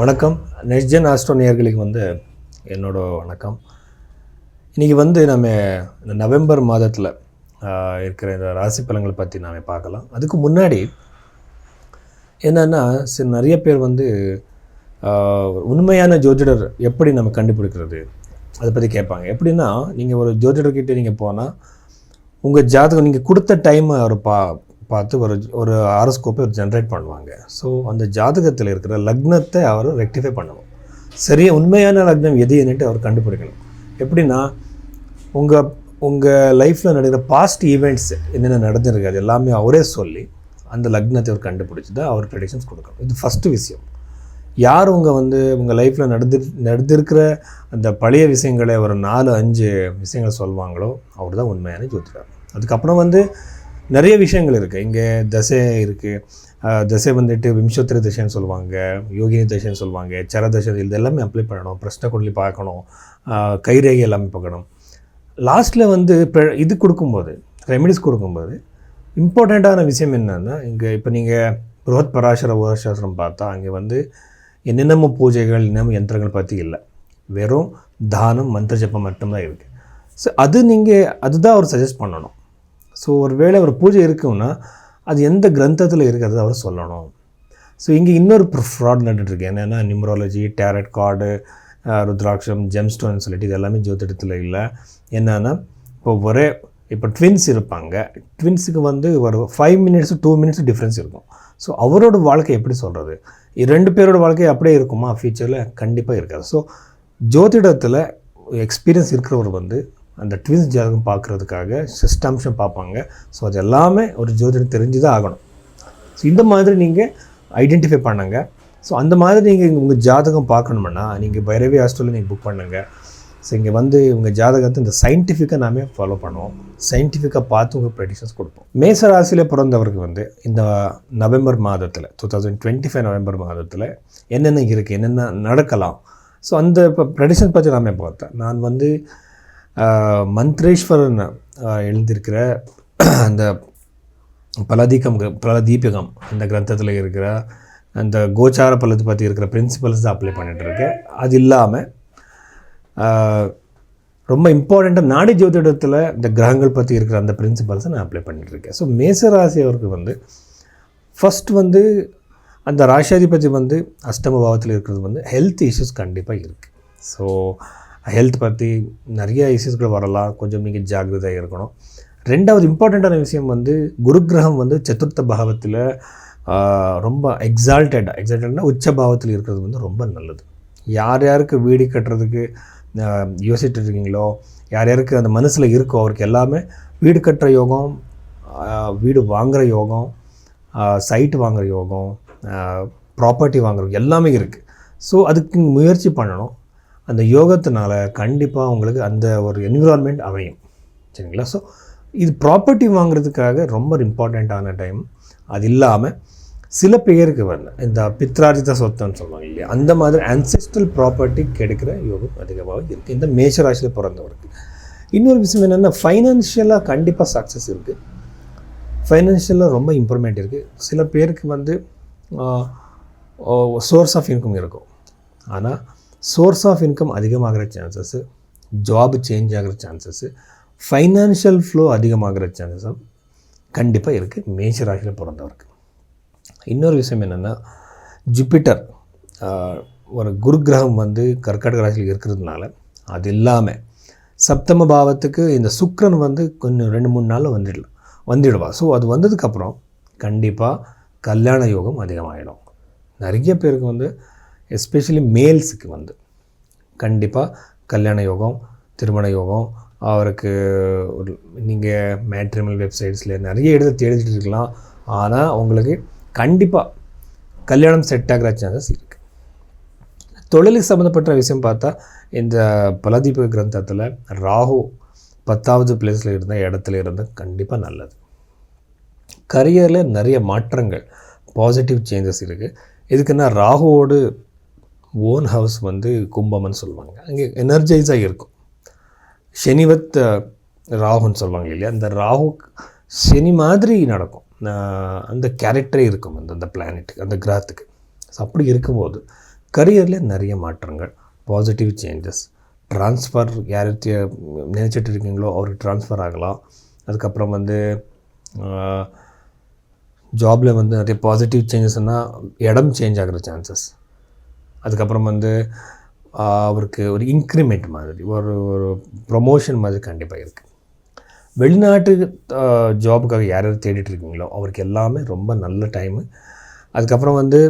வணக்கம். Next astro வந்து என்னோட வணக்கம். இன்றைக்கி வந்து நம்ம இந்த நவம்பர் மாதத்தில் இருக்கிற இந்த ராசி பலன்களை பற்றி நாம் பார்க்கலாம். அதுக்கு முன்னாடி என்னென்னா சில நிறைய பேர் வந்து உண்மையான ஜோதிடர் எப்படி நம்ம கண்டுபிடிக்கிறது? அதை பற்றி கேட்பாங்க. எப்படின்னா நீங்கள் ஒரு ஜோதிடர்கிட்ட நீங்கள் போனால் உங்கள் ஜாதகம் நீங்கள் கொடுத்த டைம் அவர் பா பார்த்து ஒரு ஒரு ஆரோஸ்கோப்பை ஒரு ஜென்ரேட் பண்ணுவாங்க. ஸோ அந்த ஜாதகத்தில் இருக்கிற லக்னத்தை அவர் ரெக்டிஃபை பண்ணணும். சரியாக உண்மையான லக்னம் எது என்னட்டு அவர் கண்டுபிடிக்கணும். எப்படின்னா உங்கள் உங்கள் லைஃப்பில் நடக்கிற பாஸ்ட் ஈவெண்ட்ஸ் என்னென்ன நடந்திருக்கு அது எல்லாமே அவரே சொல்லி அந்த லக்னத்தை அவர் கண்டுபிடிச்சி தான் அவர் ப்ரெடிக்ஷன்ஸ் கொடுக்கணும். இது ஃபஸ்ட்டு விஷயம். யார் உங்கள் வந்து உங்கள் லைஃப்பில் நடந்து நடந்திருக்கிற அந்த பழைய விஷயங்களை ஒரு நாலு அஞ்சு விஷயங்களை சொல்லுவாங்களோ அவர் தான் உண்மையான ஜோதிடர். அதுக்கப்புறம் வந்து நிறைய விஷயங்கள் இருக்குது இங்கே தசை இருக்குது தசை வந்துட்டு விம்சோத்திர தசைன்னு சொல்லுவாங்க யோகினி தசைன்னு சொல்லுவாங்க சர தசை இது எல்லாமே அப்ளை பண்ணணும் பிரஷ்ன குண்டலி பார்க்கணும் கைரேகை எல்லாமே பார்க்கணும். லாஸ்ட்டில் வந்து இப்போ இது கொடுக்கும்போது ரெமெடிஸ் கொடுக்கும்போது இம்பார்ட்டண்ட்டான விஷயம் என்னென்னா இங்கே இப்போ நீங்கள் புரோத் பராசர உரசாஸ்திரம் பார்த்தா அங்கே வந்து என்னென்னமோ பூஜைகள் என்னென்ன யந்திரங்கள் பற்றி இல்லை. வெறும் தானம் மந்திர ஜப்பம் மட்டும்தான் இருக்குது ஸோ அது நீங்கள் அதுதான் அவர் சஜஸ்ட் பண்ணணும். ஸோ ஒரு வேளை ஒரு பூஜை இருக்குன்னா அது எந்த கிரந்தத்தில் இருக்கிறது அவர் சொல்லணும். ஸோ இங்கே இன்னொரு ஃப்ராட் நடந்துட்டுருக்கு என்னென்னா நியூமராலஜி டேரட் கார்டு ருத்ராட்சம் ஜெம்ஸ்டோன் சொல்லிட்டு இது எல்லாமே ஜோதிடத்தில் இல்லை. என்னென்னா இப்போ ஒரே இப்போ ட்வின்ஸ் இருப்பாங்க. ட்வின்ஸுக்கு வந்து ஒரு five minutes two minutes difference இருக்கும். ஸோ அவரோட வாழ்க்கை எப்படி சொல்கிறது ரெண்டு பேரோட வாழ்க்கை அப்படியே இருக்குமா? ஃபியூச்சரில் கண்டிப்பாக இருக்காது. ஸோ ஜோதிடத்தில் எக்ஸ்பீரியன்ஸ் இருக்கிறவர் வந்து அந்த ட்வின்ஸ் ஜாதகம் பார்க்குறதுக்காக சிஸ்டம்ஷம் பார்ப்பாங்க. ஸோ அது எல்லாமே ஒரு ஜோதிடம் தெரிஞ்சு தான் ஆகணும். ஸோ இந்த மாதிரி நீங்கள் ஐடென்டிஃபை பண்ணுங்க. ஸோ அந்த மாதிரி நீங்கள் உங்கள் ஜாதகம் பார்க்கணும்னா நீங்கள் பைரவி ஹாஸ்டலில் நீங்கள் புக் பண்ணுங்க. ஸோ இங்கே வந்து உங்கள் ஜாதகத்தை இந்த சயின்டிஃபிக்காக நாமே ஃபாலோ பண்ணுவோம். சயின்டிஃபிக்காக பார்த்து உங்கள் ப்ரெடிஷன்ஸ் கொடுப்போம். மேச ராசியில் பிறந்தவருக்கு வந்து இந்த நவம்பர் மாதத்தில் two thousand twenty five November மாதத்தில் என்னென்ன இருக்குது என்னென்ன நடக்கலாம். ஸோ அந்த இப்போ ப்ரெடிஷன் பற்றி நாமே பார்த்தேன். நான் வந்து மந்த்ரேஸ்வரன் எழுதியிருக்கிற அந்த பலதீகம் பலதீபகம் அந்த கிரந்தத்தில் இருக்கிற அந்த கோச்சார பலத்தை பற்றி இருக்கிற பிரின்சிபல்ஸ் தான் அப்ளை பண்ணிட்டு இருக்கேன் அது இல்லாமல் ரொம்ப இம்பார்ட்டண்ட்டாக நாடி ஜோதிடத்தில் இந்த கிரகங்கள் பற்றி இருக்கிற அந்த பிரின்சிபல்ஸை நான் அப்ளை பண்ணிட்டு இருக்கேன். ஸோ மேசராசி அவருக்கு வந்து ஃபர்ஸ்ட் வந்து அந்த ராசாதிபதி வந்து அஷ்டம பாவத்தில் இருக்கிறது வந்து ஹெல்த் இஷ்யூஸ் கண்டிப்பாக இருக்குது ஸோ ஹெல்த் பற்றி நிறைய இஷ்யூஸ்கள் வரலாம். கொஞ்சம் நீங்கள் ஜாக்கிரதையாக இருக்கணும். ரெண்டாவது இம்பார்ட்டண்ட்டான விஷயம் வந்து குருக்கிரகம் வந்து சதுர்த்த பாவத்தில் ரொம்ப எக்ஸால்டட் எக்ஸால்டட்னா உச்ச பாவத்தில் இருக்கிறது வந்து ரொம்ப நல்லது. யார் யாருக்கு வீடு கட்டுறதுக்கு யோசிச்சுட்டு இருக்கீங்களோ யார் யாருக்கு அந்த மனசில் இருக்கோ அவருக்கு எல்லாமே வீடு கட்டுற யோகம் வீடு வாங்குகிற யோகம் சைட் வாங்குகிற யோகம் ப்ராப்பர்ட்டி வாங்குற எல்லாமே இருக்குது ஸோ அதுக்கு முயற்சி பண்ணணும். அந்த யோகத்தினால கண்டிப்பாக உங்களுக்கு அந்த ஒரு என்விரான்மெண்ட் அமையும். சரிங்களா? ஸோ இது ப்ராப்பர்ட்டி வாங்குறதுக்காக ரொம்ப இம்பார்ட்டண்ட்டான டைம் அது இல்லாமல் சில பேருக்கு வந்து இந்த பித்ரார்ஜித சொத்துன்னு சொல்லுவாங்க இல்லையா? அந்த மாதிரி அன்செஸ்ட்ரல் ப்ராப்பர்ட்டி கிடைக்கிற யோகம் அதிகமாக இருக்குது இந்த மேஷ ராசியில் பிறந்தவருக்கு. இன்னொரு விஷயம் என்னென்னா ஃபைனான்ஷியலாக கண்டிப்பாக சக்ஸஸ் இருக்குது ஃபைனான்ஷியலாக ரொம்ப இம்ப்ரூவ்மெண்ட் இருக்குது சில பேருக்கு வந்து சோர்ஸ் ஆஃப் இன்கம் இருக்கும். ஆனால் சோர்ஸ் ஆஃப் இன்கம் அதிகமாகிற சான்சஸ்ஸு ஜாப் சேஞ்ச் ஆகிற சான்சஸ்ஸு ஃபைனான்ஷியல் ஃப்ளோ அதிகமாகிற சான்சஸும் கண்டிப்பாக இருக்குது மேஷ ராசியில் பிறந்தவருக்கு இன்னொரு விஷயம் என்னென்னா ஜூபிட்டர் ஒரு குரு கிரகம் வந்து கர்நாடக ராசியில் இருக்கிறதுனால அது இல்லாமல் சப்தம பாவத்துக்கு இந்த சுக்ரன் வந்து கொஞ்சம் ரெண்டு மூணு நாளில் வந்துடலாம் வந்துடுவா. ஸோ அது வந்ததுக்கப்புறம் கண்டிப்பாக கல்யாண யோகம் அதிகமாகிடும் நிறைய பேருக்கு வந்து எஸ்பெஷலி மேல்ஸுக்கு வந்து கண்டிப்பாக கல்யாண யோகம் திருமண யோகம் அவருக்கு ஒரு நீங்கள் மேட்ரிமல் வெப்சைட்ஸில் நிறைய இடத்துல தேடிட்டு இருக்கலாம். ஆனால் உங்களுக்கு கண்டிப்பாக கல்யாணம் செட் ஆகிற சான்சஸ் இருக்குது தொழிலுக்கு சம்மந்தப்பட்ட விஷயம் பார்த்தா இந்த பலதீப கிரந்தத்தில் ராகு பத்தாவது பிளேஸில் இருந்த இடத்துல இருந்தால் கண்டிப்பாக நல்லது. கரியரில் நிறைய மாற்றங்கள் பாசிட்டிவ் சேஞ்சஸ் இருக்குது இதுக்குன்னா ராகுவோடு ஓன் ஹவுஸ் வந்து கும்பம்னு சொல்லுவாங்க. அங்கே எனர்ஜைஸாக இருக்கும். சனிவத் ராகுன்னு சொல்லுவாங்க இல்லையா? அந்த ராகு சனி மாதிரி நடக்கும். அந்த கேரக்டரே இருக்கும் அந்த அந்த பிளானெட்டுக்கு அந்த கிரகத்துக்கு. ஸோ அப்படி இருக்கும்போது கரியரில் நிறைய மாற்றங்கள். பாசிட்டிவ் சேஞ்சஸ் ட்ரான்ஸ்ஃபர் யார்கிட்ட நினச்சிட்டு இருக்கீங்களோ அவருக்கு ட்ரான்ஸ்ஃபர் ஆகலாம். அதுக்கப்புறம் வந்து ஜாபில் வந்து நிறைய பாசிட்டிவ் சேஞ்சஸ்னால் இடம் சேஞ்ச் ஆகிற சான்சஸ் அதுக்கப்புறம் வந்து அவருக்கு ஒரு இன்க்ரிமெண்ட் மாதிரி ஒரு ஒரு ப்ரொமோஷன் மாதிரி கண்டிப்பாக இருக்குது வெளிநாட்டு ஜாபுக்காக யார் யார் தேடிட்டு இருக்கீங்களோ அவருக்கு எல்லாமே ரொம்ப நல்ல டைமு அதுக்கப்புறம் வந்து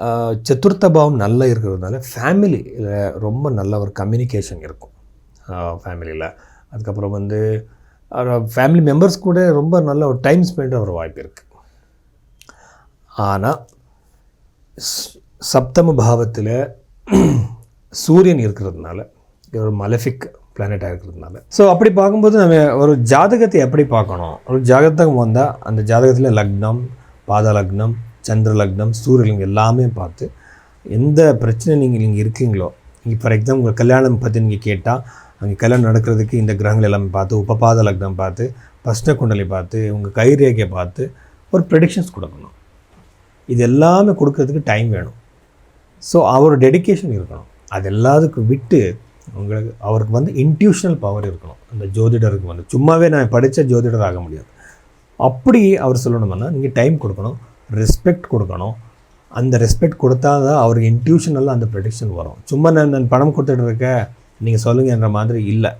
ஆஹ், சதுர்த்த பாவம் நல்லா இருக்கிறதுனால ஃபேமிலியில் ரொம்ப நல்ல ஒரு கம்யூனிகேஷன் இருக்கும். ஃபேமிலியில் அதுக்கப்புறம் வந்து ஃபேமிலி மெம்பர்ஸ் கூட ரொம்ப நல்ல ஒரு டைம் ஸ்பெண்ட் ஆகிற வாய்ப்பு இருக்குது ஆனால் சப்தம பாவத்தில் சூரியன் இருக்கிறதுனால ஒரு மலஃபிக் பிளானட்டாக இருக்கிறதுனால. ஸோ அப்படி பார்க்கும்போது நம்ம ஒரு ஜாதகத்தை எப்படி பார்க்கணும்? ஒரு ஜாதகத்துக்கு வந்தால் அந்த ஜாதகத்தில் லக்னம் பாத லக்னம் சந்திர லக்னம் சூரியலிங்கம் எல்லாமே பார்த்து எந்த பிரச்சனை நீங்கள் இங்கே இருக்கீங்களோ நீங்கள் ஃபார் எக்ஸாம்பிள் உங்கள் கல்யாணம் பற்றி நீங்கள் கேட்டால் அங்கே கல்யாணம் நடக்கிறதுக்கு இந்த கிரகங்கள் எல்லாமே பார்த்து உபபாத லக்னம் பார்த்து பஸ்ட குண்டலி பார்த்து உங்கள் கைரேகையை பார்த்து ஒரு ப்ரெடிக்ஷன்ஸ் கொடுக்கணும். இது எல்லாமே கொடுக்கறதுக்கு டைம் வேணும். ஸோ அவர் டெடிகேஷன் இருக்கணும். அது எல்லாத்துக்கும் விட்டு உங்களுக்கு அவருக்கு வந்து இன்ட்யூஷனல் பவர் இருக்கணும். அந்த ஜோதிடருக்கு வந்து. சும்மாவே நான் படித்த ஜோதிடர் ஆக முடியாது. அப்படி அவர் சொல்லணும்னா நீங்கள் டைம் கொடுக்கணும் ரெஸ்பெக்ட் கொடுக்கணும். அந்த ரெஸ்பெக்ட் கொடுத்தா தான் அவருக்கு இன்ட்யூஷனெல்லாம் அந்த ப்ரெடிக்ஷன் வரும். சும்மா நான் நான் பணம் கொடுத்துட்டு இருக்கேன். நீங்கள் சொல்லுங்கன்ற மாதிரி இல்லை.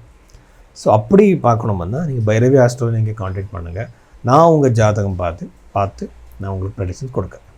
ஸோ அப்படி பார்க்கணும்னா நீங்கள் பைரவி ஹாஸ்டலில் நீங்கள் காண்டாக்ட் பண்ணுங்கள் நான் உங்கள் ஜாதகம் பார்த்து பார்த்து நான் உங்களுக்கு ப்ரெடிக்ஷன் கொடுக்குறேன்.